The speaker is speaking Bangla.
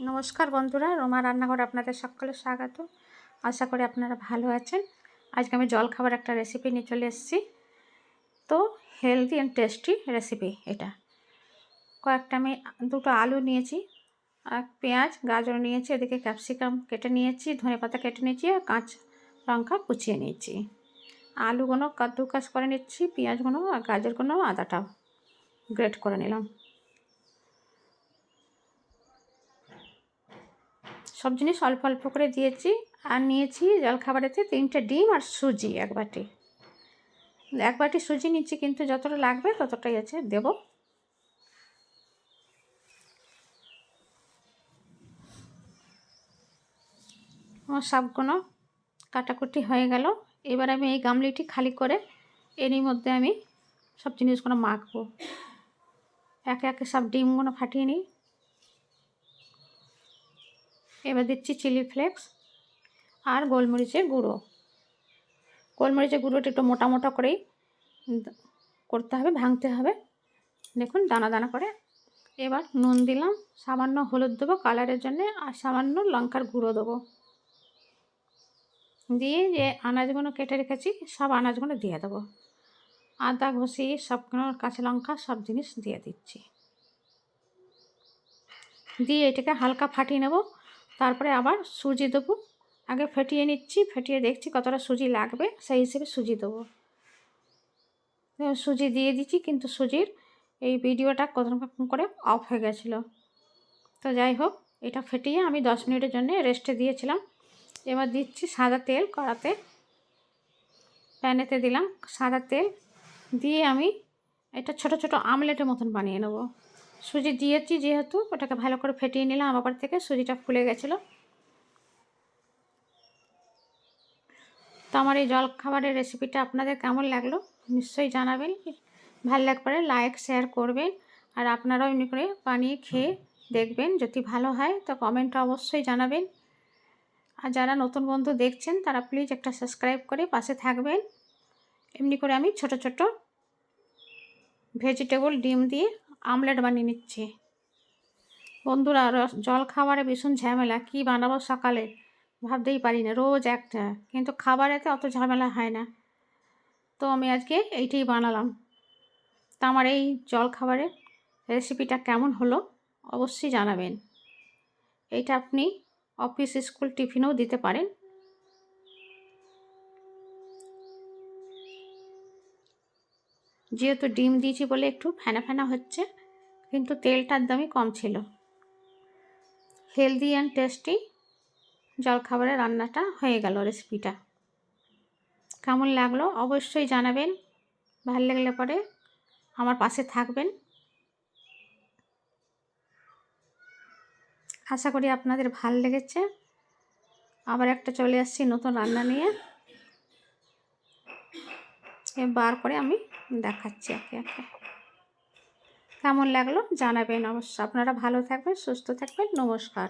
নমস্কার বন্ধুরা, রোমা রান্নাঘর আপনাদের সকলে স্বাগত। আশা করি আপনারা ভালো আছেন। আজকে আমি জল খাবার একটা রেসিপি নিয়ে চলে এসেছি। তো হেলদি অ্যান্ড টেস্টি রেসিপি এটা। কয়েকটা আমি দুটো আলু নিয়েছি আর পেঁয়াজ, গাজর নিয়েছি, এদিকে ক্যাপসিকাম কেটে নিয়েছি, ধনে পাতা কেটে নিয়েছি, আর কাঁচ লঙ্কা কুচিয়ে নিয়েছি। আলুগুলো কাদ্দুকাস করে নিচ্ছি, পেঁয়াজগুলো আর গাজরগুলো আদাটাও গ্রেট করে নিলাম। সব জিনিস অল্প অল্প করে দিয়েছি আর নিয়েছি জলখাবারেতে তিনটে ডিম আর সুজি এক বাটি। এক বাটি সুজি নিচ্ছি কিন্তু যতটা লাগবে ততটাই আছে, দেব। আমার সবগুলো কাটাকুটি হয়ে গেল। এবার আমি এই গামলিটি খালি করে এরই মধ্যে আমি সব জিনিসগুলো মাখবো। একে একে সব ডিমগুলো ফাটিয়ে নিই। এবার দিচ্ছি চিলি ফ্লেক্স আর গোলমরিচের গুঁড়ো। গোলমরিচের গুঁড়োটা একটু মোটা মোটা করেই করতে হবে, ভাঙতে হবে। দেখুন, দানা দানা করে। এবার নুন দিলাম, সামান্য হলুদ দেবো, কালারের জন্যে, আর সামান্য লঙ্কার গুঁড়ো দেবো। দিয়ে যে আনাজগুলো কেটে রেখেছি, সব আনাজগুলো দিয়ে দেবো। আদা, ঘষি সবগুলো কাঁচা লঙ্কা, সব জিনিস দিয়ে দিচ্ছি। দিয়ে এটাকে হালকা ফাটিয়ে নেব। তারপরে আবার সুজি দেবো। আগে ফেটিয়ে নিচ্ছি, ফেটিয়ে দেখছি কতটা সুজি লাগবে, সেই হিসেবে সুজি দেবো। সুজি দিয়ে দিচ্ছি, কিন্তু সুজির এই ভিডিওটা কত করে অফ হয়ে গেছিল। তো যাই হোক, এটা ফেটিয়ে আমি দশ মিনিটের জন্য রেস্টে দিয়েছিলাম। এবার দিচ্ছি সাদা তেল কড়াতে। প্যানেতে দিলাম সাদা তেল। দিয়ে আমি এটা ছোট ছোট আমলেটের মতন বানিয়ে নেব। সুজি দিয়েছি যেহেতু, ওটাকে ভালো করে ফেটিয়ে নিলাম। আবার থেকে সুজিটা ফুলে গেছিল। তো আমার এই জল খাবারের রেসিপিটা আপনাদের কেমন লাগল নিশ্চয়ই জানাবেন। ভালো লাগলে লাইক শেয়ার করবেন। আর আপনারাও এমনি করে বানিয়ে খেয়ে দেখবেন, যদি ভালো হয় তো কমেন্টটা অবশ্যই জানাবেন। আর যারা নতুন বন্ধু দেখছেন, তারা প্লিজ একটা সাবস্ক্রাইব করে পাশে থাকবেন। এমনি করে আমি ছোট ছোট ভেজিটেবল ডিম দিয়ে আমলেট বানিয়ে নিচ্ছি। বন্ধুরা জল খাবারে ভীষণ ঝামেলা, কী বানাবো সকালে ভাবতেই পারি না, রোজ একটা, কিন্তু খাবারেতে অত ঝামেলা হয় না। তো আমি আজকে এইটাই বানালাম। তা আমার এই জল খাবারের রেসিপিটা কেমন হলো অবশ্যই জানাবেন। এইটা আপনি অফিস স্কুল টিফিনেও দিতে পারেন। যেহেতু ডিম দিয়েছি বলে একটু ফেনা ফেনা হচ্ছে, কিন্তু তেলটার দামই কম ছিল। হেলদি অ্যান্ড টেস্টি জলখাবারের রান্নাটা হয়ে গেল রেসিপিটা কেমন লাগল অবশ্যই জানাবেন। ভালো লাগলে পরে আমার পাশে থাকবেন। আশা করি আপনাদের ভালো লেগেছে। আবার একটা চলে আসছি নতুন রান্না নিয়ে। বার করে আমি দেখাচ্ছি একে একে। কেমন লাগল জানাবেন অবশ্য আপনারা ভালো থাকবেন, সুস্থ থাকবেন। নমস্কার।